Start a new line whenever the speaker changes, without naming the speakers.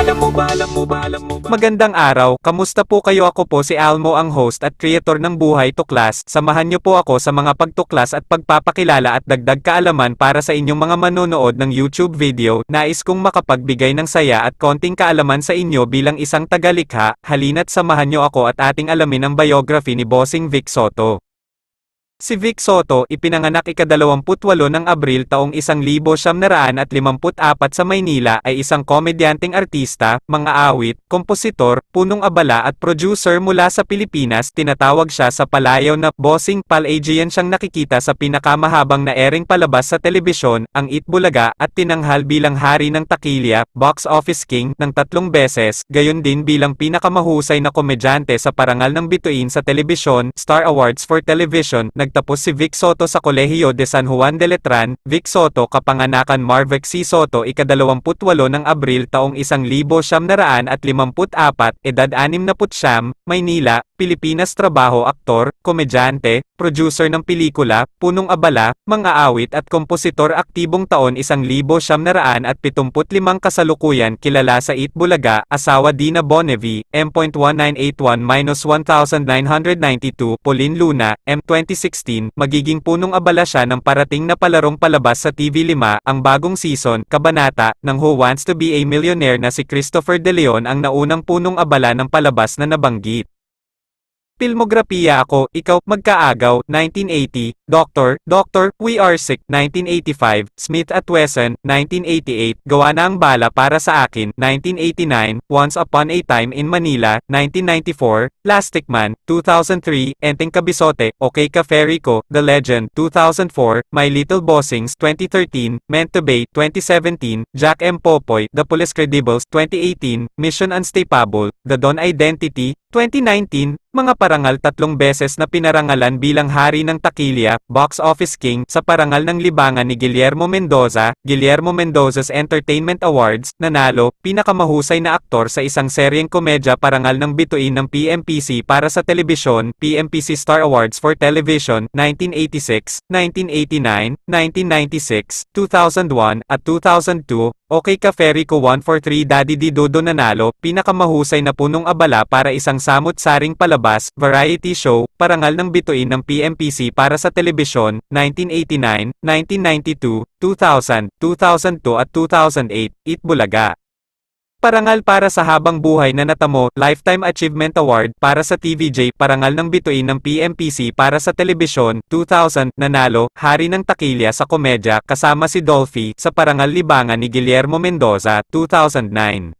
Alam mo ba, alam mo ba, alam mo ba? Magandang araw, kamusta po kayo? Ako po si Almo ang host at creator ng Buhay Tuklas. Samahan niyo po ako sa mga pagtuklas at pagpapakilala at dagdag kaalaman para sa inyong mga manonood ng YouTube video. Nais kong makapagbigay ng saya at konting kaalaman sa inyo bilang isang tagalikha. Halina't samahan niyo ako at ating alamin ang biography ni Bossing Vic Soto. Si Vic Soto, ipinanganak ika-28 ng Abril taong 1954 sa Maynila ay isang komedyanteng artista, mga awit, kompositor, punong abala at producer mula sa Pilipinas. Tinatawag siya sa palayaw na Bossing Palagian siyang nakikita sa pinakamahabang na ering palabas sa telebisyon, ang Itbulaga, at tinanghal bilang hari ng takilya, box office king, ng tatlong beses, gayon din bilang pinakamahusay na komedyante sa parangal ng bituin sa telebisyon, Star Awards for Television, nagtapos si Vic Soto sa Kolehiyo de San Juan de Letran, Vic Soto kapanganakan Marvec C. Soto ika-28 ng Abril taong 1954, edad 69, Maynila, Pilipinas trabaho aktor, komedyante, producer ng pelikula, punong abala, mga awit at kompositor aktibong taon 1975 kasalukuyan kilala sa Itbulaga, asawa Dina Bonevi, M.1981-1992, Pauline Luna, M2016, magiging punong abala siya ng parating na palarong palabas sa TV5, ang bagong season, kabanata, ng Who Wants to be a Millionaire na si Christopher De Leon ang naunang punong abala ng palabas na nabanggit. Filmografiya ako, ikaw, magkaagaw, 1980, Doctor, Doctor, We Are Sick, 1985, Smith at Wesson, 1988, Gawa na ang bala para sa akin, 1989, Once Upon a Time in Manila, 1994, Plastic Man, 2003, Enteng Kabisote, Okay Ka Fairy Ko, The Legend, 2004, My Little Bossings, 2013, Meant to Be, 2017, Jack M. Popoy, The Police Credibles, 2018, Mission Unstable, The Dawn Identity, 2019, mga parangal tatlong beses na pinarangalan bilang hari ng takilya, box office king, sa parangal ng libangan ni Guillermo Mendoza, Guillermo Mendoza's Entertainment Awards, nanalo, pinakamahusay na aktor sa isang seryeng komedya parangal ng bituin ng PMPC para sa telebisyon, PMPC Star Awards for Television, 1986, 1989, 1996, 2001, at 2002, Okay ka Ferry ko 143 Daddy Di Dodo nanalo, pinakamahusay na punong abala para isang samot-saring palabas, variety show, parangal ng bituin ng PMPC para sa telebisyon, 1989, 1992, 2000, 2002 at 2008, Itbulaga. Parangal para sa habang buhay na natamo, Lifetime Achievement Award para sa TVJ Parangal ng bituin ng PMPC para sa telebisyon, 2000, nanalo, Hari ng Takilya sa Komedya, kasama si Dolphy, sa Parangal Libangan ni Guillermo Mendoza, 2009.